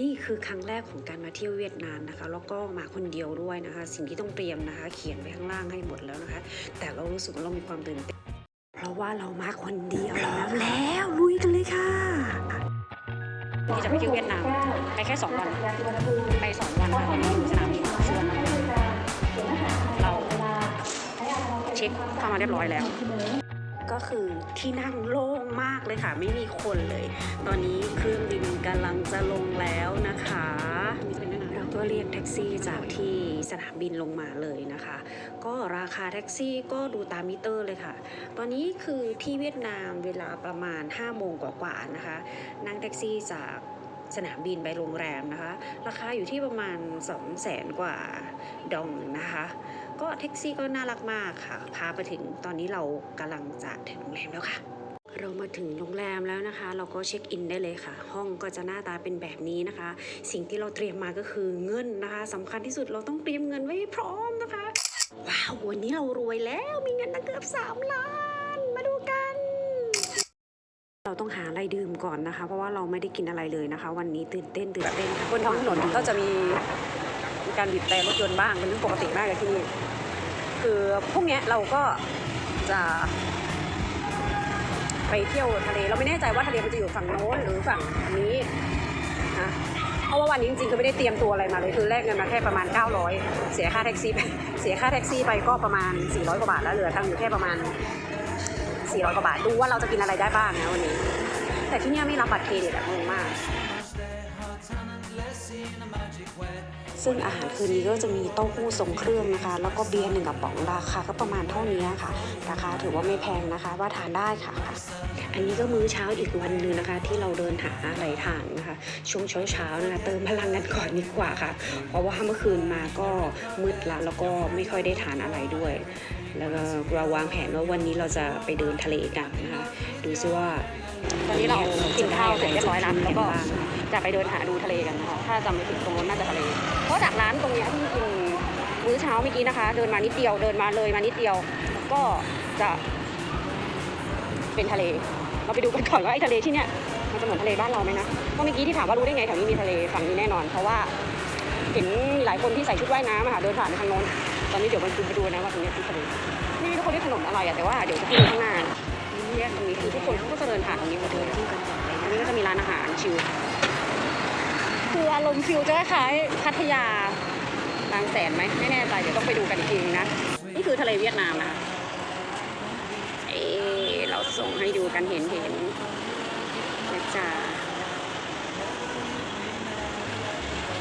นี่คือครั้งแรกของการมาเที่ยวเวียดนามนะคะแล้วก็มาคนเดียวด้วยนะคะ สิ่งที่ต้องเตรียมนะคะ เขียนไว้ข้างล่างให้หมดแล้วนะคะ แต่เรารู้สึกว่าเรามีความตื่นเต้นเพราะว่าเรามาคนเดียวแล้วแล้วลุยกันเลยค่ะที่จะไปเที่ยวเวียดนามไปแค่สองวันไปสองวันค่ะวันนี้อยู่สนามบินสุวรรณภูมิเราเช็คเข้ามาเรียบร้อยแล้ว ก็คือที่นั่งโล่งมากเลยค่ะ ไม่มีคนเลย ตอนนี้เครื่องบินกำลังจะลงแล้วนะคะเราก็เรียกแท็กซี่จากที่สนามบินลงมาเลยนะคะ ก็ราคาแท็กซี่ก็ดูตามมิเตอร์เลยค่ะ ตอนนี้คือที่เวียดนามเวลาประมาณ5โมงกว่าๆนะคะ นั่งแท็กซี่จากสนามบินไปโรงแรมนะคะ ราคาอยู่ที่ประมาณ 2 0 0แสนกว่าดองนะคะ ก็แท็กซี่ก็น่ารักมากค่ะ พาไปถึงตอนนี้เรากำลังจะถึงโรงแรมแล้วค่ะ เรามาถึงโรงแรมแล้วนะคะ เราก็เช็คอินได้เลยค่ะ ห้องก็จะหน้าตาเป็นแบบนี้นะคะ สิ่งที่เราเตรียมมาก็คือเงินนะคะสำคัญที่สุดเราต้องเตรียมเงินไว้พร้อมนะคะ ว้าววันนี้เรารวยแล้วมีเงินตั้งเกือบ3ล้านมาดูกันเราต้องหาอะไรดื่มก่อนนะคะ เพราะว่าเราไม่ได้กินอะไรเลยนะคะ วันนี้ตื่นเต้นตื่นเต้นค่ะบนท้องถนนก็จะมี การบีบแต่รถยนต์บ้างเป็นเรื่องปกติมากเลยที่นี่คือพวกเนี้ยเราก็จะไปเที่ยวทะเลเราไม่แน่ใจว่าทะเลมันจะอยู่ฝั่งโน้นหรือฝั่งนี้นะเพราะว่าวันนี้จริงๆคือไม่ได้เตรียมตัวอะไรมาเลยคือแลกเงินมาแค่ประมาณ 900 เสียค่าแท็กซี่ไปเสียค่าแท็กซี่ไปก็ประมาณ 400 กว่าบาทแล้วเหลือทางอยู่แค่ประมาณ 400 กว่าบาทดูว่าเราจะกินอะไรได้บ้างนะวันนี้ แต่ที่เนี่ยไม่รับบัตรเครดิตอะงงมาก ซึ่งอาหารคืนนี้ก็จะมีเต้าหู้ทรงเครื่องนะคะ แล้วก็เบียร์หนึ่งกระป๋องราคาก็ประมาณเท่านี้ค่ะ ราคาถือว่าไม่แพงนะคะ ว่าทานได้ค่ะ อันนี้ก็มื้อเช้าอีกวันหนึ่งนะคะ ที่เราเดินหาอะไรทานนะคะ ช่วงเช้าเช้าๆนะคะ เติมพลังกันก่อนดีกว่าค่ะ เพราะว่าเมื่อคืนมาก็มืดละแล้วก็ไม่ค่อยได้ทานอะไรด้วย แล้วก็เราวางแผนว่าวันนี้เราจะไปเดินทะเลกันนะคะ ดูซิว่าตอนนี้เรากินข้าวเสร็จเรียบร้อยแล้วแล้วก็ จะไปเดินหาดูทะเลกันนะคะ ถ้าจำไม่ผิดตรงนู้นน่าจะทะเล เพราะจากร้านตรงเนี้ยที่กินมื้อเช้าเมื่อกี้นะคะ เดินมานิดเดียวเดินมาเลยมานิดเดียว ก็จะเป็นทะเล เราไปดูกันก่อนว่าไอ้ทะเลที่เนี้ยมันจะเหมือนทะเลบ้านเราไหมนะเพราะเมื่อกี้ที่ถามว่ารู้ได้ไงแถวนี้มีทะเลฝั่งนี้แน่นอน เพราะว่าเห็นหลายคนที่ใส่ชุดว่ายน้ำอะค่ะเดินผ่านไปทางโน้นตอนนี้เดี๋ยวมันคุณไปดูนะว่าตรงนี้คือทะเลไม่รู้ทุกคนเรียกถนนอะไรอะแต่ว่าเดี๋ยวจะขึ้นข้างหน้าแยกตรงนี้คือทุกคนเขาก็จะเดินผ่านตรงนี้หมดเลยที่กันก่อนเลยอันนี้ก็จะมีร้านอาหารชิล อารมณ์ฟิลจะคล้ายพัทยาบางแสนไหมไม่แน่ใจเดี๋ยวต้องไปดูกันอีกทีนึงนะนี่คือทะเลเวียดนามนะคะเอเราส่งให้ดูกันเห็นเห็นนะจ๊ะ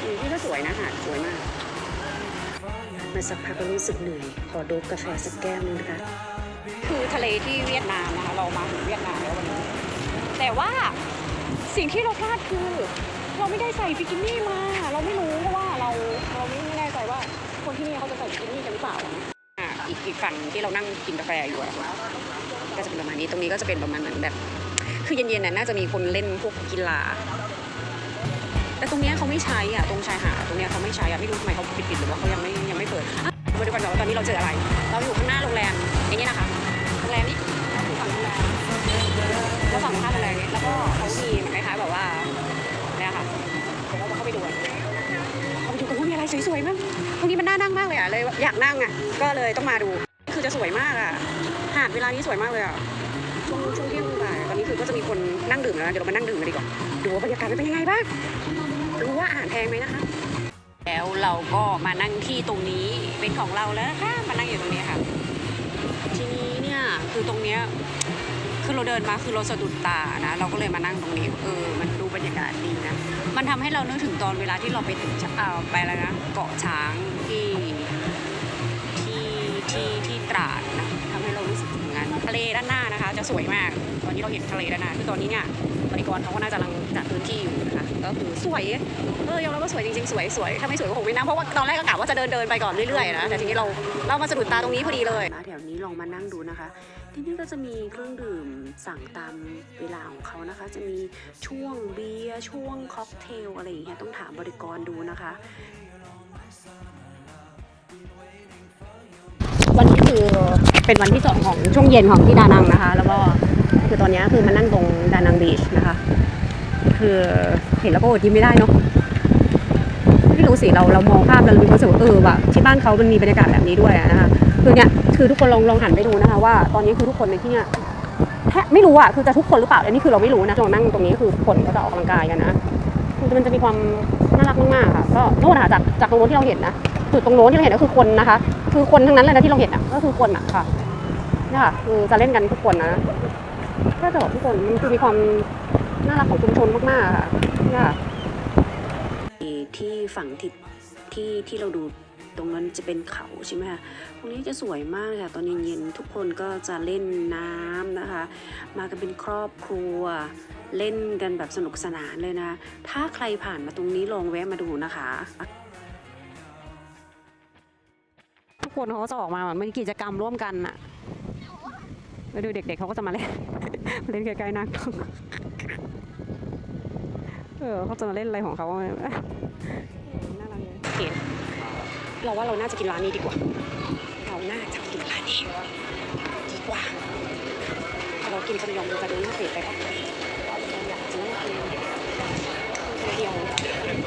อืมที่ก็สวยนะหาดสวยมาก มาสักพักก็รู้สึกเหนื่อยขอดบกาแฟสักแก้วนึงนะคะคือทะเลที่เวียดนามนะคะเรามาถึงเวียดนามแล้ววันนี้แต่ว่าสิ่งที่เราพลาดคือ เราไม่ได้ใส่บิกินี่มา เราไม่รู้เพราะว่าเราเราไม่แน่ใจว่าคนที่นี่เขาจะใส่บิกินี่กันหรือเปล่าอ่าอีกอีกฝั่งที่เรานั่งกินกาแฟอยู่อะก็จะเป็นประมาณนี้ตรงนี้ก็จะเป็นประมาณนั้นแบบ คือเย็นๆน่ะน่าจะมีคนเล่นพวกกีฬาแต่ตรงนี้เขาไม่ใช้อะตรงชายหาดตรงนี้เขาไม่ใช้อะไม่รู้ทำไมเขาปิดๆหรือว่าเขายังไม่ยังไม่เปิดอะมาดูกันก่อนว่าตอนนี้เราเจออะไร เราอยู่ข้างหน้าโรงแรมอย่างนี้นะคะโรงแรมนี้เราอยู่ฝั่งโรงแรมแล้วฝั่งข้างโรงแรมนี้แล้วก็เขามีคล้ายๆแบบว่าามีอะไรสวยๆมั้งตรงนี้มันน่านั่งมากเลยอะเลยอยากนั่งอะ ก็เลยต้องมาดู คือจะสวยมากอะ หาดเวลานี้สวยมากเลยอะ ช่วงช่วงเที่ยงบ่ายตอนนี้คือก็จะมีคนนั่งดื่มแล้วนะเดี๋ยวเรามานั่งดื่มกันดีกว่า ดูว่าบรรยากาศเป็นยังไงบ้างดูว่าอาหารแพงไหมนะคะ แล้วเราก็มานั่งที่ตรงนี้เป็นของเราแล้วนะคะ มานั่งอยู่ตรงนี้ค่ะ ทีนี้เนี่ยคือตรงเนี้ย คือเราเดินมาคือเราสะดุดตานะ เราก็เลยมานั่งตรงนี้ เออ มันดูบรรยากาศดีนะ มันทำให้เรานึกถึงตอนเวลาที่เราไปถึงเอ่อไปแล้วนะเกาะช้างที่ที่ที่ที่ตราดนะทำให้เรารู้สึกถึงนั้นทะเลด้านหน้านะคะ จะสวยมาก ตอนนี้เราเห็นทะเลด้านหน้าคือตอนนี้เนี่ย บริกรเขาก็น่าจะกำลังจัดพื้นที่อยู่นะคะก็คือสวยเออยอมรับว่าสวยจริงๆสวยสวยถ้าไม่สวยก็คงไม่นั่งเพราะว่าตอนแรกก็กะว่าจะเดินเดินไปก่อนเรื่อยๆนะแต่ทีนี้เราเรามาสะดุดตาตรงนี้พอดีเลยมาแถวนี้ลองมานั่งดูนะคะ ที่นี่ก็จะมีเครื่องดื่มสั่งตามเวลาของเขานะคะ จะมีช่วงเบียร์ช่วงค็อกเทลอะไรอย่างเงี้ยต้องถามบริกรดูนะคะวันนี้คือเป็นวันที่สองของช่วงเย็นของที่ดานังนะคะ แล้วก็ คือตอนนี้คือมานั่งตรงดานังบีชนะคะ คือเห็นแล้วก็อดยิ้มไม่ได้เนาะไม่รู้สิเราเรามองภาพเรามีความรู้สึกว่าเออว่ะที่บ้านเขามันมีบรรยากาศแบบนี้ด้วยนะคะคือเนี่ยคือทุกคนลองลองหันไปดูนะคะว่าตอนนี้คือทุกคนในที่เนี่ยแทบไม่รู้อะคือจะทุกคนหรือเปล่าอันนี้คือเราไม่รู้นะลองนั่งตรงนี้คือคนก็จะออกกำลังกายกันนะคือมันจะมีความน่ารักมากๆค่ะก็โน่นค่ะจากจากตรงโน้นที่เราเห็นนะจุดตรงโน้นที่เราเห็นก็คือคนนะคะ คือคนทั้งนั้นเลยนะที่เราเห็นอะก็คือคนอะค่ะนี่ค่ะคือจะเล่นกันทุกคนนะ ก็จะบอกทุกคนมันคือมีความน่ารักของชุมชนมากๆค่ะเนี่ยค่ะที่ฝั่งทิศที่ที่เราดูตรงนั้นจะเป็นเขาใช่ไหมคะ ตรงนี้จะสวยมากค่ะ ตอนเย็นๆทุกคนก็จะเล่นน้ำนะคะ มากันเป็นครอบครัว เล่นกันแบบสนุกสนานเลยนะ ถ้าใครผ่านมาตรงนี้ลองแวะมาดูนะคะ ทุกคนเขาก็จะออกมาเหมือนมีกิจกรรมร่วมกันน่ะ ไปดูเด็กๆเขาก็จะมาเล่น เล่นใกล้ๆน้ากล้องเออเขาจะมาเล่นอะไรของเขาเนี่ยน่ารักเลยโอเคเราว่าเราน่าจะกินร้านนี้ดีกว่า เราน่าจะกินร้านนี้ดีกว่า เรากินขนยองดูกันดูน่าเสียนไปปะเราอยากจะนั่งกินคนเดียว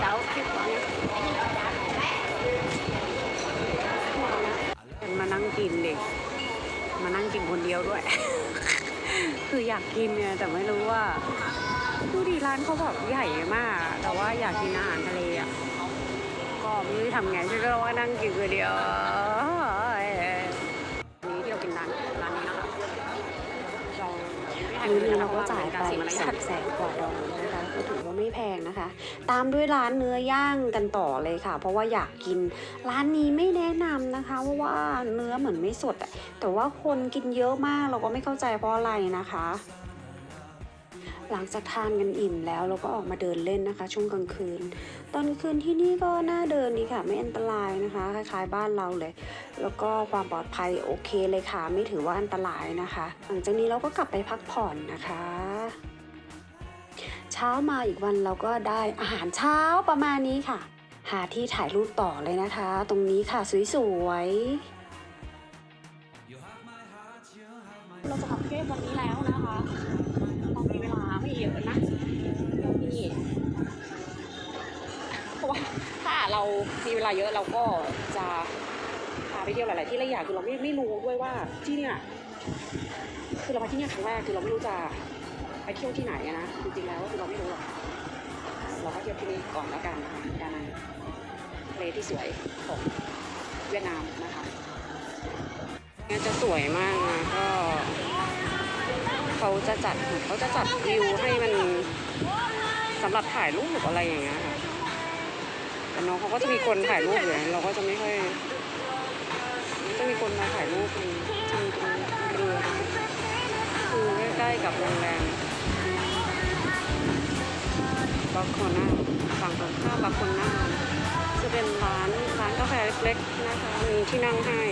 แล้วร้านเนี้ยเป็นมานั่งกินเด็กมานั่งกินคนเดียวด้วย คืออยากกินเนี่ยแต่ไม่รู้ว่าดูดีร้านเขาแบบใหญ่มาก แต่ว่าอยากกินอาหารทะเลอะก็ไม่รู้ทำไงฉันก็ว่านั่งกินคนเดียว ม่ให้มื้อเลนึยงนะคะเราเพราะก็ว่าจ่ายเป็นไปการเสียมารยาสัทกแสนกว่าดอลนะคะก็ถือว่าไม่แพงนะคะ ตามด้วยร้านเนื้อย่างกันต่อเลยค่ะ เพราะว่าอยากกินร้านนี้ไม่แนะนำนะคะเพราะว่าเนื้อเหมือนไม่สดอะแต่ว่าคนกินเยอะมากเราก็ไม่เข้าใจเพราะอะไรนะคะ หลังจากทานกันอิ่มแล้วเราก็ออกมาเดินเล่นนะคะ ช่วงกลางคืน ตอนกลางคืนที่นี่ก็น่าเดินดีค่ะ ไม่อันตรายนะคะ คล้ายๆบ้านเราเลย แล้วก็ความปลอดภัยโอเคเลยค่ะ ไม่ถือว่าอันตรายนะคะ หลังจากนี้เราก็กลับไปพักผ่อนนะคะเช้ามาอีกวันเราก็ได้อาหารเช้าประมาณนี้ค่ะ หาที่ถ่ายรูปต่อเลยนะคะ ตรงนี้ค่ะสวยๆเราจะกลับเทศวันนี้แล้วนะคะ ไม่เยอะนะเรามีเพราะว่าถ้าเรามีเวลาเยอะเราก็จะพาไปเที่ยวหลาย ๆ ที่และอย่างคือเราไม่ไม่รู้ด้วยว่าที่เนี่ยคือเรามาที่เนี่ยครั้งแรกคือเราไม่รู้จะไปเที่ยวที่ไหนนะจริง ๆ แล้วคือเราไม่รู้หรอกเราก็เที่ยวที่นี่ก่อนแล้วกันนะคะดานังทะเลที่สวยของเวียดนามนะคะนี่จะสวยมากนะก็ เขาจะจัดเขาจะจัดวิวให้มันสำหรับถ่ายรูปอะไรอย่างเงี้ยค่ะแต่น้องเขาก็จะมีคนถ่ายรูปอยู่เราก็จะไม่ค่อยจะมีคนมาถ่ายรูปกันจริงตรงเรือคือใกล้ๆกับโรงแรมบาคอน่าฝั่งตรงข้ามบาคอน่าจะเป็นร้านร้านกาแฟเล็กๆนะคะมีที่นั่งให้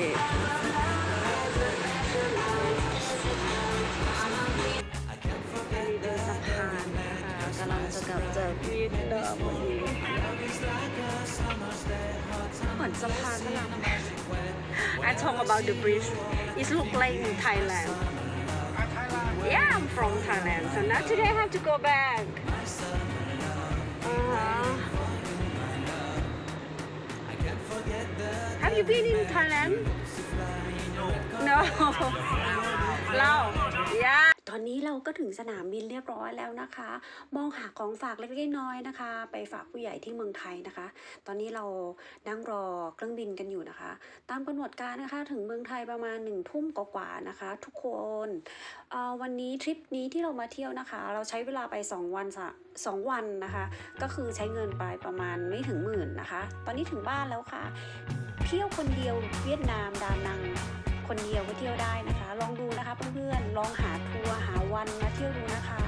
วียดนามวันนี้เหมือนสะพานพระราม I talk about the bridge it look like in Thailand yeah I'm from Thailand so now today I have to go back uh-huh. Have you been in Thailand No เรา yeah ต อนนี้เราก็ถึงสนามบินเรียบร้อยแล้วนะคะ มองหาของฝากเล็กๆน้อยๆนะคะ ไปฝากผู้ใหญ่ที่เมืองไทยนะคะ ตอนนี้เรานั่งรอเครื่องบินกันอยู่นะคะ ตามกำหนดการนะคะถึงเมืองไทยประมาณหนึ่งทุ่มกว่าๆนะคะ ทุกคนวันนี้ทริปนี้ที่เรามาเที่ยวนะคะ เราใช้เวลาไป 2 วันสองวันนะคะ ก็คือใช้เงินไปประมาณไม่ถึงหมื่นนะคะ ตอนนี้ถึงบ้านแล้วค่ะ เที่ยวคนเดียวเวียดนามดานังคนเดียวก็เที่ยวได้นะคะ ลองดูนะคะเพื่อนๆลองหา หาวันมาเที่ยวดูนะคะ